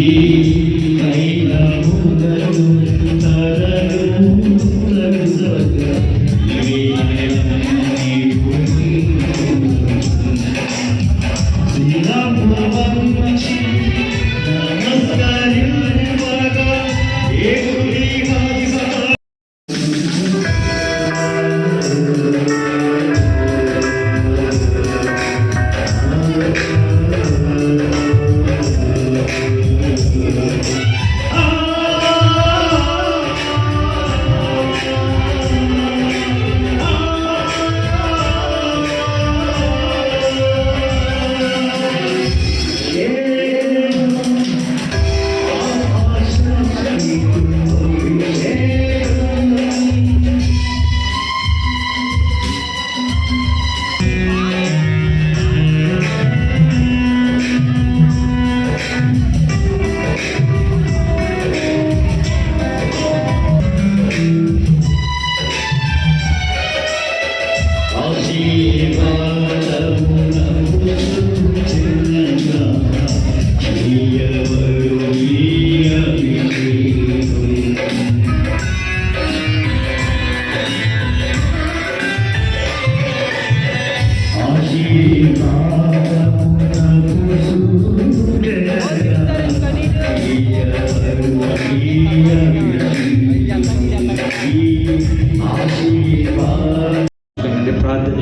నుండి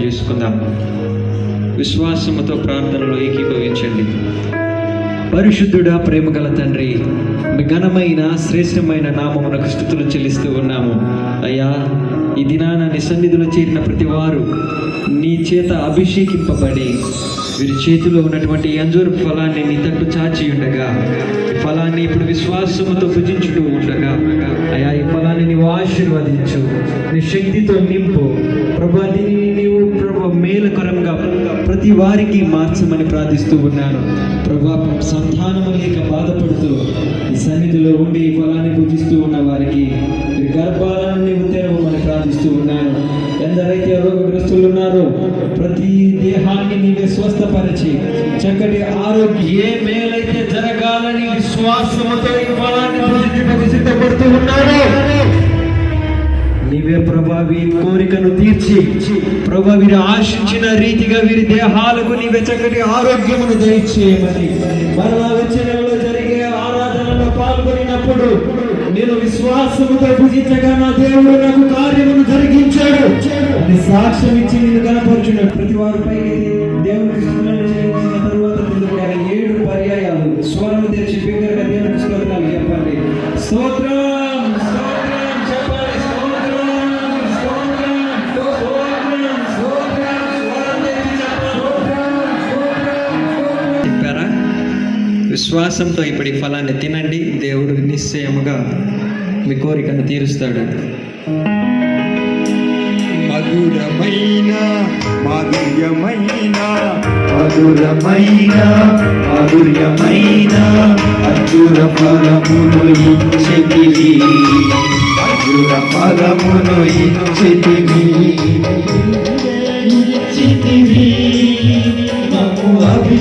చేసుకుందాం విశ్వాసముతో ప్రార్థనలో ఏకీభవించండి. పరిశుద్ధుడా ప్రేమగల తండ్రి మీ ఘనమైన శ్రేష్టమైన నామమునకు స్థుతులు చెల్లిస్తూ ఉన్నాము. అయ్యా ఈ దినాన నీ సన్నిధిలో చేరిన ప్రతి వారు నీ చేత అభిషేకింపబడి వీరి చేతిలో ఉన్నటువంటి అంజూరు ఫలాన్ని నీ తట్టు చాచి ఉండగా ఫలాన్ని ఇప్పుడు విశ్వాసముతో భుజించుతూ ఉండగా అయా ఈ ఫలాన్ని నీవు ఆశీర్వదించు నీ శక్తితో నింపు. ప్రభా దీనిని నీవు ప్రభా మేలకరంగా ప్రతి వారికి మార్చమని ప్రార్థిస్తూ ఉన్నాను. ప్రభా సంతానము లేక బాధపడుతూ ఈ సన్నిధిలో ఉండి ఈ ఫలాన్ని పూజిస్తూ ఉన్న వారికి గర్భాల నుండి నీవు ప్రార్థిస్తూ ఉన్నాను. ఎందరైతే రోగగ్రస్తులు ఉన్నారో ప్రతి దేహాన్ని నీవే స్వస్థపరిచి చక్కటి ఆరోగ్యం ఏ మేలైతే జరగాలని విశ్వాసముతో ఈ ఫలాన్ని సిద్ధపడుతూ ఉన్నారో నీవే ప్రభా వీరి కోరికను తీర్చి ప్రభా వీరు ఆశించిన రీతిగా వీరి దేహాలకు నీవే చక్కటి ఆరోగ్యమును దయచేయమని. మరలా వచ్చే జరిగే ఆరాధనలో పాల్గొనినప్పుడు నేను విశ్వాసముతో పూజించగా నా దేవుడు నాకు కార్యమును జరిగించాడు. అని సాక్ష్యం ఇచ్చి నేను కనపరుచున్నాడు ప్రతి వారిపై దేవునికి స్మరణ చేయించిన తరువాత ఏడు పర్యాయాలు. స్వరం తెచ్చి బిగ్గరగా దేవునికి స్తోత్రాలు చెప్పండి. స్తోత్ర విశ్వాసంతో ఇప్పటి ఫలాన్ని తినండి. దేవుడు నిశ్చయముగా మీ కోరికను తీరుస్తాడు. మధురమైన మధురమైన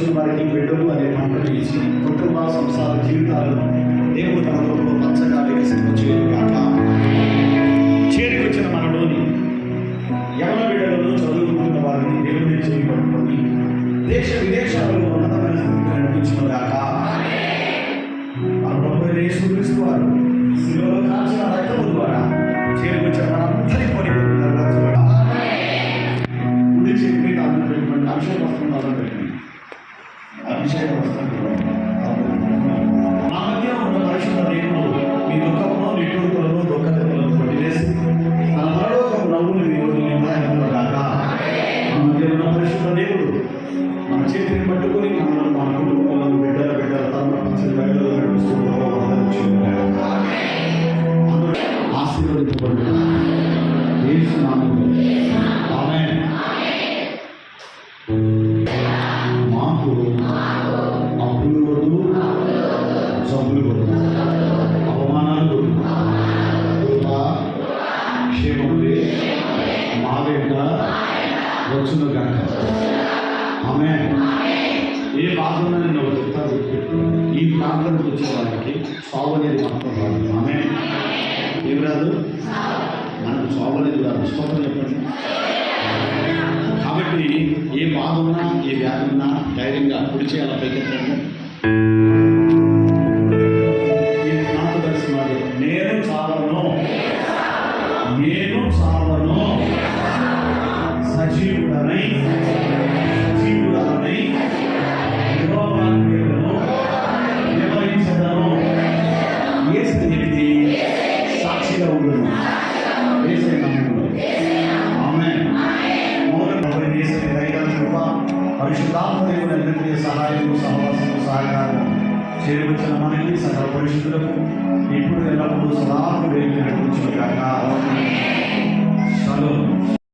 ऋषी मराठी वेडू आणि मंडळीची कुटुंब संसार जीविताలను కాదు. మనకు చావలేదు కాదు. స్తోత్రం చెప్పండి. కాబట్టి ఏ బాధ ఉన్నా ఏ వ్యాధి ఉన్నా ధైర్యంగా కుడి చేయాల పైకెత్తండి సజీవుడనై సజీవుడనై అన్నింటినీ సహాయము సహవాసము సహకారము చేయవచ్చిన మనకి సకల పరిస్థితులకు ఇప్పుడు ఎల్లప్పుడూ సదాపు వేగినట్టు కాక